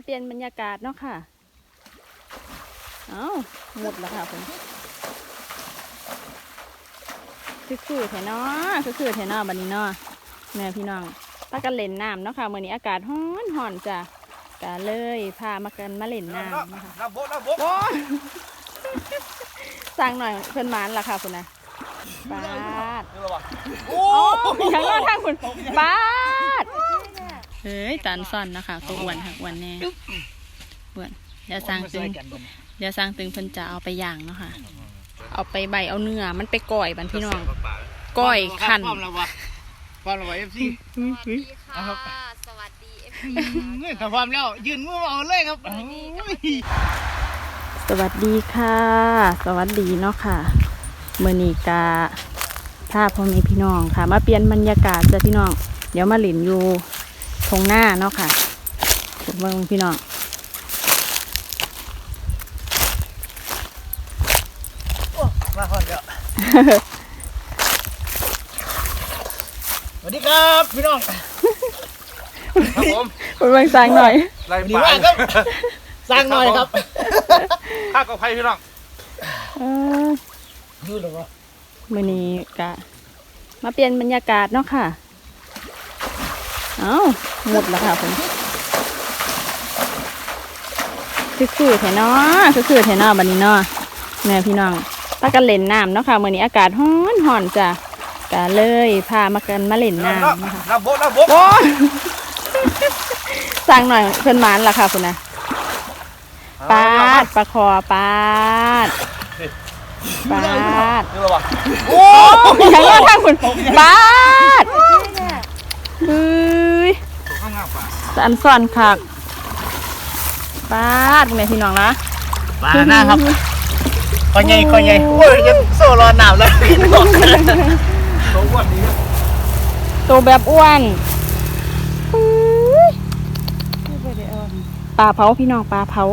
มาเปลี่ยนบรรยากาศเนาะค่ะ เอ้าหมดแล้วค่ะผมคือคือแถเนาะคือคือแถเนาะบันนี้เนาะแม่พี่น้องปากันเล่นน้ำเนาะค่ะมื่อนี้อากาศร้อนห่อนจ้ะกะเลยพามากันมาเล่นน้ำนะคะน้ำบกน้ำบกโอ้ยสั่งหน่อยเพิ่นหมานล่ะค่ะคุณนะปาดนี่เหรอวะโอ้โอ้ยยังรอดทางคุณปาด เฮ้ยตันซ่อนนะคะตัวอ้วนค่ะอ้วนแน่อ้วนเดี๋ยวสั่งตึงเดี๋ยวสั่งตึงเพิ่นจะเอาไปย่างเนาะค่ะ เอาไปใบเอาเนื้อมันไปก่อยบันพี่น้องก้อยขันพร้อมแล้ววะพร้อมแล้ววะเอฟซีสวัสดีค่ะสวัสดีเอฟซีถ้าพร้อมแล้วยืนมือเอาเลยครับสวัสดีค่ะ สวัสดีเนาะค่ะเมื่อนี้กาถ้าพ่อแม่พี่น้องค่ะ มาเปลี่ยนบรรยากาศจ้ะพี่น้อง เดี๋ยวมาหลินอยู่ ทงหน้าเนาะค่ะคุณเบิ่งพี่น้องมาพร้อมแล้วสวัสดีครับพี่น้อง ครับผมคุณเบิ่งสั่งหน่อยไรดีมากครับ สร้างหน่อยครับข้ากับไผ่พี่น้องเออดูหรอวะ มื่อนี้กะ มาเปลี่ยนบรรยากาศเนาะค่ะ เอ้าหมดแล้วค่ะผมคือคือแถเนาะคือคือแถเนาะบันนี้เนาะแม่พี่น้องปากันเล่นน้ำเนาะค่ะมื่อนี้อากาศร้อนห่อนจ้ะกะเลยพามากันมาเล่นน้ำนะคะน้ำบกน้ำบกโอ้ยสั่งหน่อยเพิ่นหมานล่ะค่ะคุณนะปาดปลาคอปาดปาดนี่เหรอวะโอ้ยยังรอดทางคุณปาดเฮ้ย ข้างหน้าป่าสันซ่อนคักปาดแม่พี่น้องนะป่าหน้าครับคอใหญ่คอใหญ่โอ้ยยังโซ่รอหนาวเลยพี่น้องตัวอ้วนนี้ตัวแบบอ้วนปลาเผาพี่น้องปลาเผา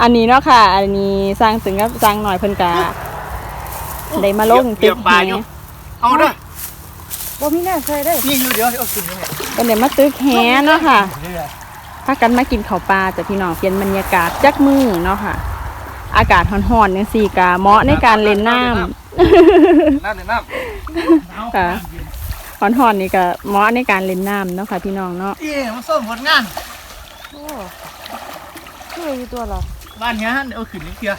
อันนี้เนาะค่ะ อันนี้สร้างถึงกับสร้างหน่อยเพิ่นกะได้มาลงเก็ตึบกปลาแหอยู่เอาเด้อ บ่มีแน่ใช่ได้นี่อยู่เดี๋ยวเอากินยังไงเพิ่นได้มาตึกแหเนาะค่ะพากันมากินข้าวปลาจ้ะพี่น้องเปลี่ยนบรรยากาศจักมือเนาะค่ะ อากาศร้อนๆจังซี่กะเหมาะในการเล่นน้ำน้ำหนึ่งน้ำค่ะร้อนๆนี่ก็เหมาะในการเล่นน้ำเนาะค่ะพี่น้องเนาะเอ๊ะมาส้มผลงานคืออยู่ตัวหรอบ้านเนี้ยเอาขึ้นนิดเดียว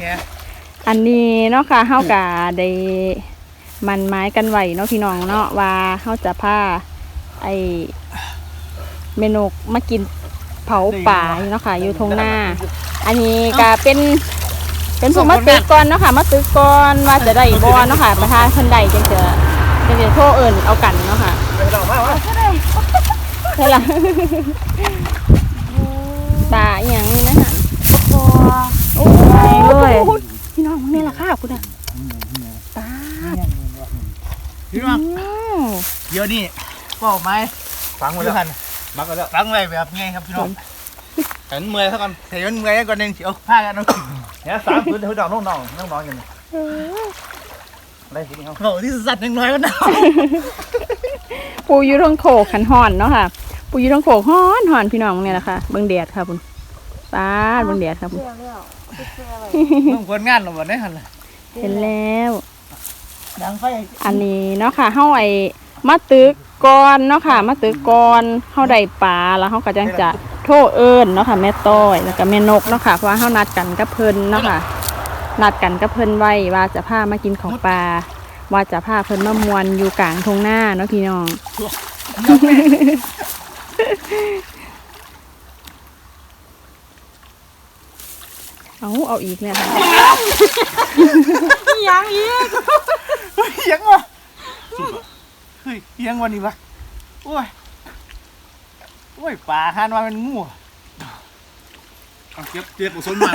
เนี่ยอันนี้เนาะค่ะเฮากะได้ มันไม้กันไว้เนาะพี่น้องเนาะว่าเฮาจะพาไอเมนูมากินเผาป่าเนาะค่ะ อยู่ทงหน้า อันนี้ก็เป็นเป็นผู้มาตึกก่อนเนาะค่ะ มาตึกก่อนว่าจะได้บ่เนาะค่ะ ประธานเพิ่นได้จังจะจังจะโทรเอิ้นเอากันเนาะค่ะไปดอกมากวะใช่ล่ะตาอหย่างนี้นะฮะโอ้ยเลยพี่น้องนี่ล่ะค่ะคุณอะตา พี่น้องอ้าวเดี๋ยวนี้บอกไหมฟังไว้ดูแล้วหันมักไว้แล้วฟังไว้แบบไงครับพี่น้องเห็นเมื่อยเท่ากันเสียเมื่อยก่อนหนึ่งเสียวผ้ากันเอาขึ้นเนี่ยสามพื้นเท่าดอกน้องน้องน้องน้องอย่างนี้อะไรทีนี้เขาโอ้ที่สัตว์ยังน้อยก็หนาวปูอยูท้องโขกขันหอนเนาะค่ะ ปูอยูท้องโขกหอนหอนพี่น้องเนี่ยแหละค่ะเบิ่งแดดค่ะคุณป้าดเบิ่งแดดค่ะคุณต้องผลงานหรอวะเนี่ยหันเลยเห็นแล้ว ดังไฟอันนี้เนาะค่ะเฮาไอ้มาตึกก่อนเนาะค่ะ มาตึกก่อนเฮาได้ปลาแล้วเฮาก็จังจะโทรเอิ้นเนาะค่ะแม่ต้อยแล้วก็แม่นกเนาะค่ะเพราะว่าเฮานัดกันกับเพิ่นเนาะค่ะนัดกันกับเพิ่นไว้ว่าจะพามากินของปลาว่าจะพาเพิ่นมามวนอยู่กลางทงหน้าเนาะพี่น้องเอาเอาอีกเนี่ยค่ะ ยังอีกยังวะเฮ้ ยยังวันนี้วะโอ้ยโอ้ยป่าหันมาเป็นงูเอาเก็บเก็บอุศนมา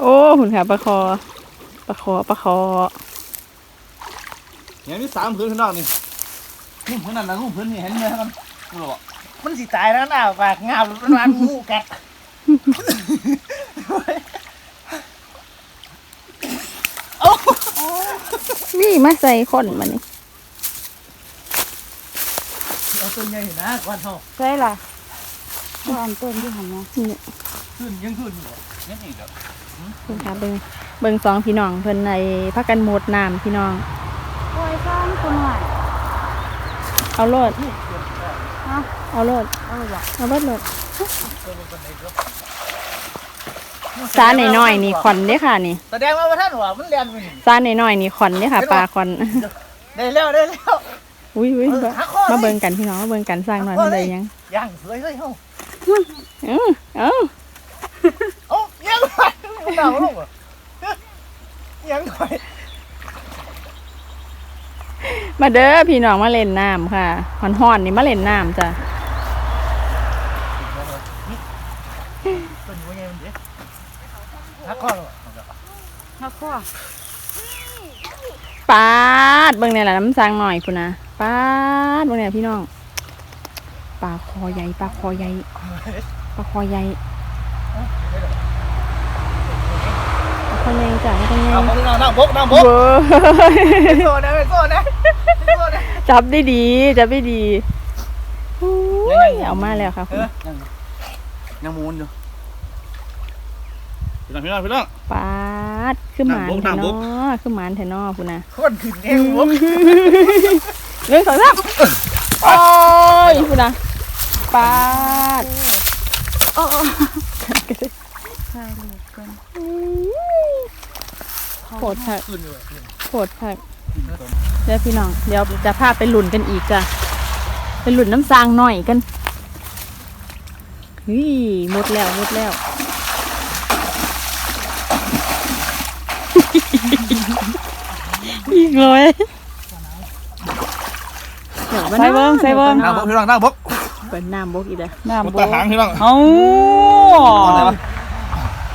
โอ้หุ่นค่ะปลาคอปลาคอปลาคอเนี่ยนี่สามพื้นข้างนอกนี่งูพื้นนั่นนะงูพื้นนี่เห็นไหมครับไม่รู้อะมันสิตายแล้วนะปากงาบมันมางูกัดนี่มาใส่คนมันนี่เอา ต้นใหญ่นะก่อนเฮาใช่ล่ะว่าอันต้นที่หันมานี่ขึ้นยังขึ้นอยู่ยังอีกเหรอคุณค่ะเบิ่งเบิ่งสองพี่น้องเพิ่นในพักกันหมดน้ำพี่น้องโอ้ยฟ้ามคนหน่อยเอาโลดฮะเอาโลดเออว่ะเอาโลดโลดซาหน่อยๆนี่ขอนเด้อค่ะนี่แสดงว่าท่านว่ามันเรียนมันซาหน่อยๆนี่ขอนเด้อค่ะปลาขอนได้แล้วได้แล้ว อุ้ยอุ้ยเออหาข้อเลยมาเบิ่งกันพี่น้องมาเบิ่งกันสร้างหน่อยมันได้ยังย่างสวยเลยเฮาเออเออโอ้ยังไปมันดาวลงอะยังไปมาเด้อพี่น้องมาเล่นน้ำค่ะหอนหอนๆนี่มาเล่นน้ำจ้ะต้นว่าไงมันเด้ฮักข้อแล้วฮักข้อปาดเบิ่งเนี่ยแหละน้ำสร้างหน่อยพุ่นนะ ปาดเบิ่งเนี่ยพี่น้องปลาคอใหญ่ปลาคอใหญ่ปลาคอใหญ่ปลาคอใหญ่จ้ะปลาคอใหญ่เอาของเรานั่งบกนั่งบกเว้ยโซ่นะโซ่นะโซ่นะจับได้ดีจับได้ดีอุ้ยเอามาแล้วค่ะเอคุณอยังยังมูนอยู่พี่น้องพี่น้องพี่น้อง ปาดขึ้นหมานน้ำบกแทนน้ำบอกขึ้นหมานแทนอคุณนะ คนขึ้นเองบก เรื่องของเราโอ้ยคุณนะปาดใช่ลูกกันโผดผักโผดผักเดี๋ยวพี่น้อง เดี๋ยวจะพาไปหลุนกันอีกจ้ะไปหลุนน้ำซางหน่อยกันเฮ้ยหมดแล้วหมดแล้ว อีกเลย ใส่เบิ้งใส่เบิ้งนั่งบกพี่น้องนั่งบกเปิดน้ำบกอีกแล้วน้ำบกโบตาหางพี่น้องเอาอะไรวะ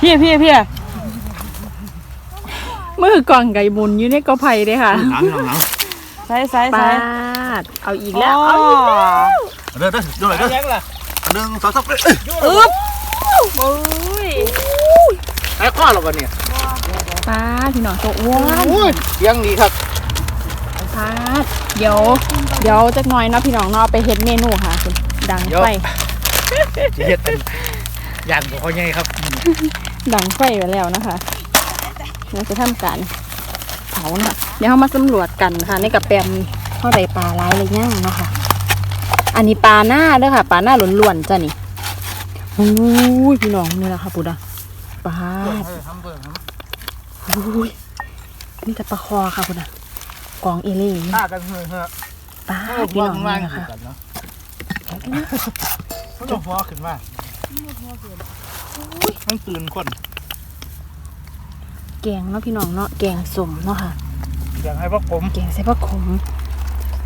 พี่พี่พี่มือกล่องไก่บุญอยู่ในกอไผ่เลยค่ะหางพี่น้องหางใส่ใส่ปาใส่ดเอาอีกแล้ว เอาอีกแล้วเด้อเด้อดูหน่อยเด้อยังล่ะหนึ่งสองสามเอ้ยอึ๊บโอ้ยไอ้ข้อเรากันเนี่ยปาดพี่น้องโตอ้วนโอ้ยยังดีครับ ปาดเดี๋ยว เดี๋ยวจักหน่อยเนาะพี่น้องเนาะเอาไปเฮ็ดเมนูค่ะคุณดังไฟจะเฮ็ดเป็นอย่างบ่ค่อยใหญ่ครับดังไฟไปแล้วนะคะเราจะทำการเผาเนาะเดี๋ยวเรามาสำรวจกันค่ะ ในกระแปมเท่าใดปลาร้ายเลยย่างเนาะค่ะอันนี้ปลาหน้าเด้อค่ะปลาหน้าล้วนๆจ้ะนี่โอ้ยพี่น้องนี่แหละค่ะปุดะปลาดทำเบิ่งอุ้ยนี่แต่ปลาคอค่ะคุณอะ กองเอเล่นี่ฆ่ากันเฮ้ยเฮ้ยปลาเออพี่พวน้กองมานี่งนะคะกันเนาะมันจะพอขึ้นมามันตื่นคนแกงเนาะพี่น้องเนาะแกงสมเนาะค่ะอยากให้พวกผมแกงใส่ผักขม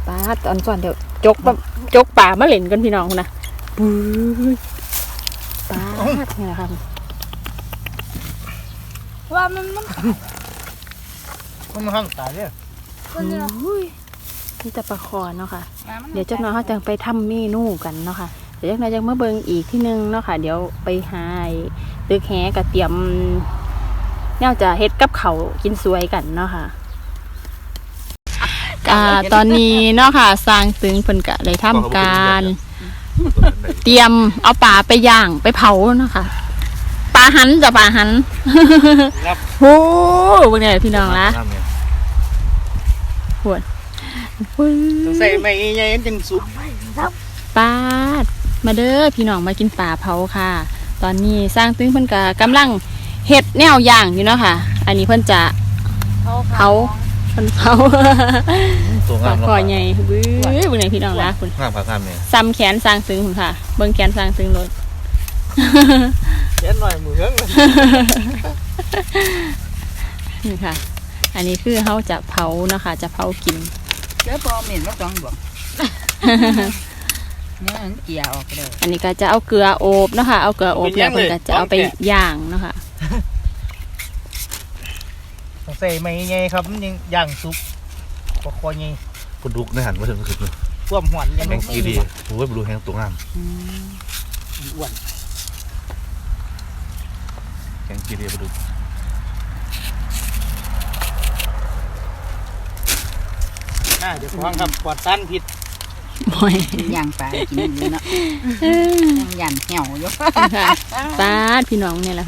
ปลาตอนก่อนเดี๋ยวจกปลาจกป่ามาเล่นกันพี่น้องคุณนะปุ้ยปลานี่แหละค่ะว่ามันมันมันมาข้างตายเนี่ยอุ้ย นี่แต่ปลาคอเนาะค่ะ เดี๋ยวจักหน้อยเขาจะไปทำเมนูกันเนาะค่ะ เดี๋ยวจักหน้อยจะมาเบิ่งอีกที่นึงเนาะค่ะ เดี๋ยวไปหาไอ้ตึกแหกับเตรียมแนวจะเฮ็ดกับเขาวกินสวยกันเนาะค่ะอ่าตอนนี้เนาะค่ะสร้างตึงเพิ่นกะได้ทำการ เตรียมเอาปลาไปย่างไปเผาเนาะค่ะปลาหันจะปลาหันครับโอ้เบิ่งเนี่ยพี่น้องละ ปวดต้องใส่ไม่ใหญ่จังสุกปาด มาเด้อพี่น้องมากินปลาเผาค่ะ ตอนนี้สร้างตึงเพิ่นกะกำลังเฮ็ดแนวย่างอยู่เนาะค่ะ อันนี้เพิ่นจะเผาเพิ่นเผาตัวปงาลามคอใหญ่เบ้ยเบิ่งเนี่ยพี่น้องละคุณงามปากงามเนี่ยซ้ำแขนสร้างตึงคุณค่ะ เบิ่งแขนสร้างตึงรถเย็นหน่อยมือเฮ้งนี่ค่ะ อันนี้คือเขาจะเผานะคะ จะเผากินเจ้าปอเหม็นมาต้องบอกเนี่ยมันเกี่ยวออกเลยอันนี้ก็จะเอาเกลือโอบเนาะคะ เอาเกลือโอบแล้วมันก็จะเอาไปย่างเนาะคะต้องใส่ไม่ใหญ่ครับมันยังย่างสุกปกคอใหญ่ปลาดุกในหันมาถึงสุดเลยท่วมหวนยังแมไม่งกีดีโอ้ยปลาดุกแห้งตัวงามอ้วนแห้งกีดีปลาดุก น่าจะฟังครับปลอดสารพิษบ่อยย่างปลากินอยู่เนาะยังยันเหี่ยวอยู่ค่ะปาดพี่น้องเนี่ยแหละ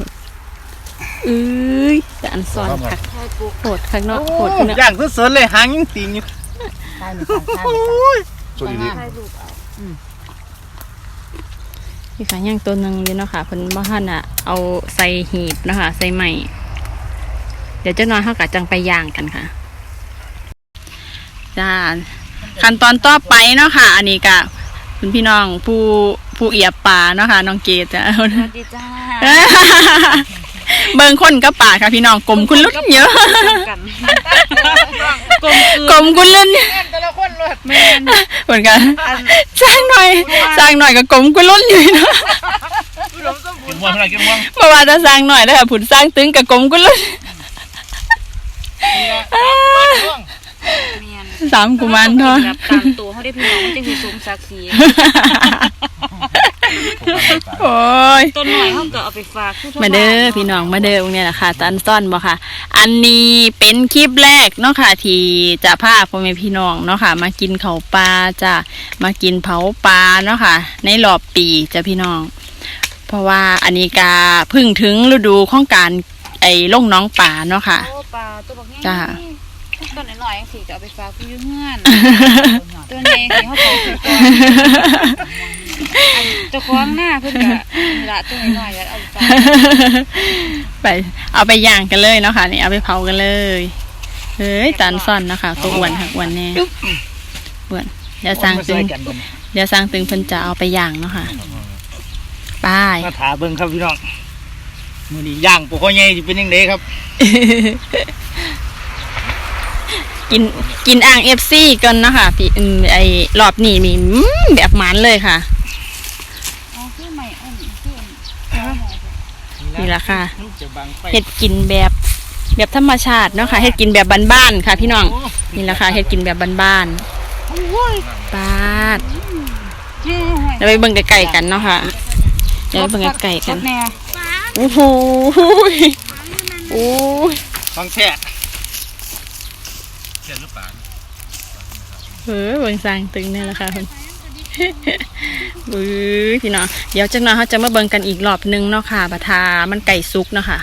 เอ้ยแต่อันซ้อนคักโหดคักเนาะโหดพี่เนาะย่างสดๆเลยหางยังติงอยู่ใช่ไม่ใช่ใช่สวัสดีพี่ค่ะย่างตัวหนึงอยู่เนาะค่ะเพิ่นบ่ทันอะ เอาใส่หีบเนาะคะใส่ใหม่ เดี๋ยวเจ้าน้อยเฮาก็จังไปย่างกันค่ะ จ้าขั้นตอนต่อไปเนาะค่ะ อันนี้ก็คุณพี่น้องผู้ผู้เอียบปลาเนาะค่ะน้องเกดจ้ะสวัสดีจ้าเบิ่งคนก็ป่าค่ะพี่น้องกลมคุณลุ่นเยอะกันกลมคุณลุ่นแต่ละคนเลยเหมือนกันสร้างหน่อยสร้างหน่อยกับกลมคุณลุ่นอยู่เนาะกินม่วงเท่าไหร่กินม่วงเมื่อวานจะสร้างหน่อยแล้วค่ะผุนสร้างตึงกับกลมคุณลุ่นเมียน สามกุมารทองแบบตามตัวเขาได้พี่น้องจังสิสมศักดิ์ศรีโอ้ยต้นหน่อยเขาก็เอาไปฝากผู้ชมาเด้อพี่น้องมาเด้อตรงเนี้ยแหละค่ะตันซ่อนบ่ค่ะ อันนี้เป็นคลิปแรกเนาะค่ะที่จะพาพ่อแม่พี่น้องเนาะค่ะ มากินเขาวปลาจ้ะมากินเผาปลาเนาะค่ะ ในรอบปีจ้ะพี่น้อง เพราะว่าอันนี้กาเพึ่งถึงฤดูของการไอ้ลงน้องป่าเนาะค่ะโอ้ปลาตัวบักแง่จ้า ต้นหน่อยๆจังสิจะเอาไปฝากผู้อยืมเงื่อนตัวใหญ่สิเขาเขาไปก่อนอันเจะคว้าของหน้าเพิ่นก็นี่ละตัวน้อยๆแล้วเอาไปฝากไป เอาไปย่างกันเลยเนาะค่ะนี่เอาไปเผากันเลยเฮ้ยตันซ่อนเนาะค่ะตัวอ้วนค่ะอ้วนแน่อ้วนเดี๋ยวสร้างตึงกันเดี๋ยวสร้างตึงเพิ่นจะเอาไปย่างเนาะค่ะไปมาถาเบิ่งครับพี่น้องมื้อนี้ย่างปกคอใหญ่สิเป็นจังไดครับ กินกินอ่างเอฟซีกันเนาะค่ะพี่อืมไอ้รอบนี้นี่อืมแบบหมันเลยค่ะ อ๋อคือใหม่อันนี้คืออันนี่ล่ะค่ะจะบังไฟเฮ็ดกินแบบแบบธรรมชาติเนาะค่ะเฮ็ดกินแบบบ้านๆค่ะ พี่น้องนี่แหละค่ะเฮ็ดกินแบบบ้านๆปาดเดี๋ยวไปเบิ่งไก่กันเนาะค่ะเดี๋ยวไปเบิ่งไก่กันแม่โอ้โหโอ้ย ฟังแท้ เขียนหรือเปล่าเออเบิ่งสร้างตึงนี่แหละค่ะเพิ่นบื้อพี่น้องเดี๋ยวจักหน่อยเขาจะมาเบิ่งกันอีกรอบหนึงเนาะค่ะบัทามันไก่สุกเนาะค่ะ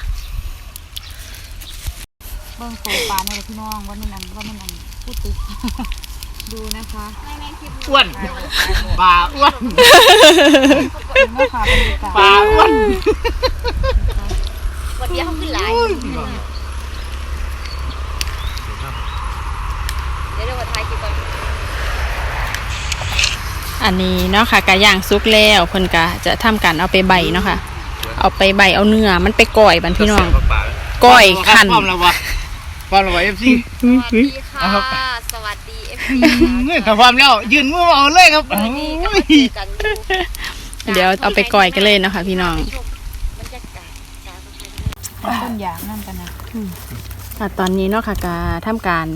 เบิ่งโตปลาในพี่น้องว่ามันอันว่ามันอันพูดตึกดูนะคะอ้วนปลาอ้วนเมื่อค่ะเป็นกาปลาอ้วนวันนี้เขาขึ้นหลายเดี๋ยวเดี๋ยวว่าทายกินก่อน อันนี้เนาะค่ะกะย่างสุกแล้วเพิ่นกะจะทำการเอาไปใบเนาะค่ะ เอาไปใบเอาเนื้อมันไปก่อยบันพี่น้องป่าก้อยขันพร้อมแล้ววะพร้อมแล้ววะ FC สวัสดีค่ะสวัสดีเอฟซีเฮ้ยถ้าพร้อมแล้วยืนมือเอาเลยครับวันนี้ก็โอ้มายเจอกันอยู่เดี๋ยวเอาไปก่อยกันเลยเนาะค่ะพี่น้องบรรยากาศการต้นยางนั่นกันนะค่ะตอนนี้เนาะค่ะกะทำการ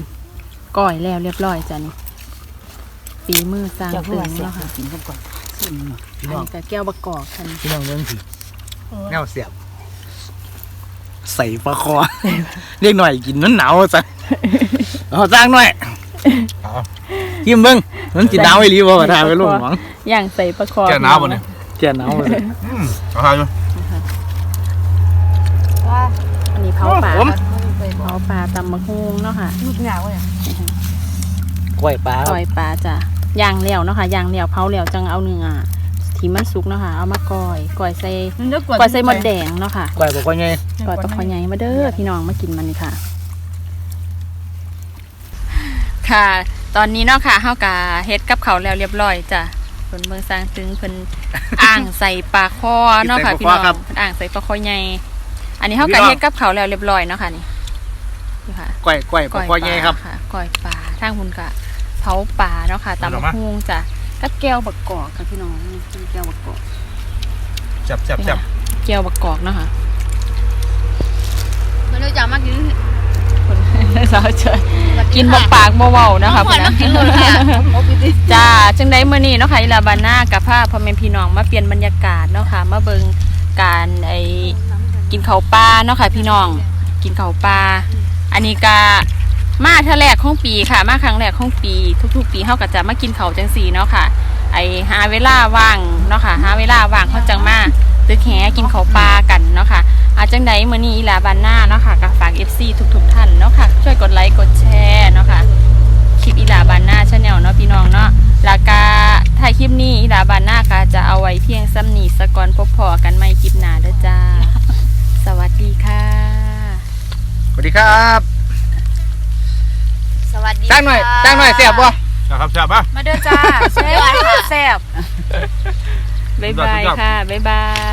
ก่อยแล้วเรียบร้อยจ้ะนี่ ฝีมือสร้างตึงเนาะค่ะกินกันก่อนชิมหน่อยอันนี้กะแก้วบะกอกค่ะนี่พี่น้องเรื่องสิแนวเสียบ ใส่ปลาคอ เรียกหน่อยกินมันหนาวจ้ะเอาจ้างหน่อยยิ้มเบิ้งมันจิหนาวไอ้ลีบ่ว่าทางไปลูกหวังย่างใส่ปลาคอแกน้ำบ่เนี่ยแก่หนาวเลยเอาให้ดูว่าอันนี้เผาปลาผมเผาปลาตำมะฮุงเนาะค่ะลูกเหงาเลยกล้วยปลาก่อยปลาจ้ะ ย่างแล้วเนาะค่ะย่างแล้วเผาแล้วจังเอาเนื้อที่มันสุกเนาะค่ะเอามาก่อยก่อยใส่ก่อยใส่หมดแดงเนาะค่ะกล้วยบอกว่าไงก่อยปลาคอใหญ่มาเด้อพี่น้องมากินมันนี่ค่ะ ค่ะ ตอนนี้เนาะค่ะเฮากะเฮ็ดกับเขาวแล้วเรียบร้อยจ้ะเพิ่นเบิ่งสร้างตึงเพิ่นอ่างใส่ปลาคอเนาะค่ะพี่น้องเพิ่นอ่างใส่ปลาคอใหญ่อันนี้เฮากะเฮ็ดกับเขาวแล้วเรียบร้อยเนาะค่ะนี่นี่ค่ะกล้วยกล้วยบอกว่าไงครับค่ะก้อยปลาทางคุณกะ เผาปลาเนาะค่ะตำมะฮุงจ้ะกับแก้วบักกอกค่ะพี่น้องนี่เป็นแก้วบักกอกจับจับจับแก้วบักกอกเนาะค่ะไม่รู้จักมากกินคนสาวเจอกินบ่ปากบ่เว้านะคะพ่อพุ่นน้นะองกินเลยค่ะหมดไปดิจ้าจังไดมื้อนี้เนาะค่ะอีลาบาน่ากับพาพ่อแม่พี่น้องมาเปลี่ยนบรรยากาศเนาะค่ะมาเบิ่งการไอ้กินข้าวปลาเนาะค่ะพี่น้องกินข้าวปลาอันนี้ก็ มาเทอแรกของปีค่ะ มาครั้งแรกของปี ทุก ๆ ปีเฮาก็จะมากินเขาจังสีเนาะค่ะ ไอหาเวลาว่างเนาะค่ะหาเวลาว่างเขาจังมาตึกแหกินเขาปลากันเนาะค่ะอาจังใดมือนี้อีหลาบานหน้าเนาะค่ะก็ฝาก FC ทุก ๆ ท่านเนาะค่ะ ช่วยกดไลค์กดแชร์เนาะค่ะคลิปอีหลาบานหน้าชาแนลเนาะพี่น้องเนาะล้วก็ถ่ายคลิปนี้อีหลาบานหน้าก็จะเอาไว้เพียงซ้ำนีสะก่อนพบพอกันใหม่คลิปหนาเด้อจ้า สวัสดีค่ะ สวัสดีครับ วัสดีจ้างหน่อยจ้างหน่อยเสียบบ่ครับแซ่บป่ะมาเด้อจ้าแซ่บแซ่บบ๊ายบายค่ะ บ๊ายบาย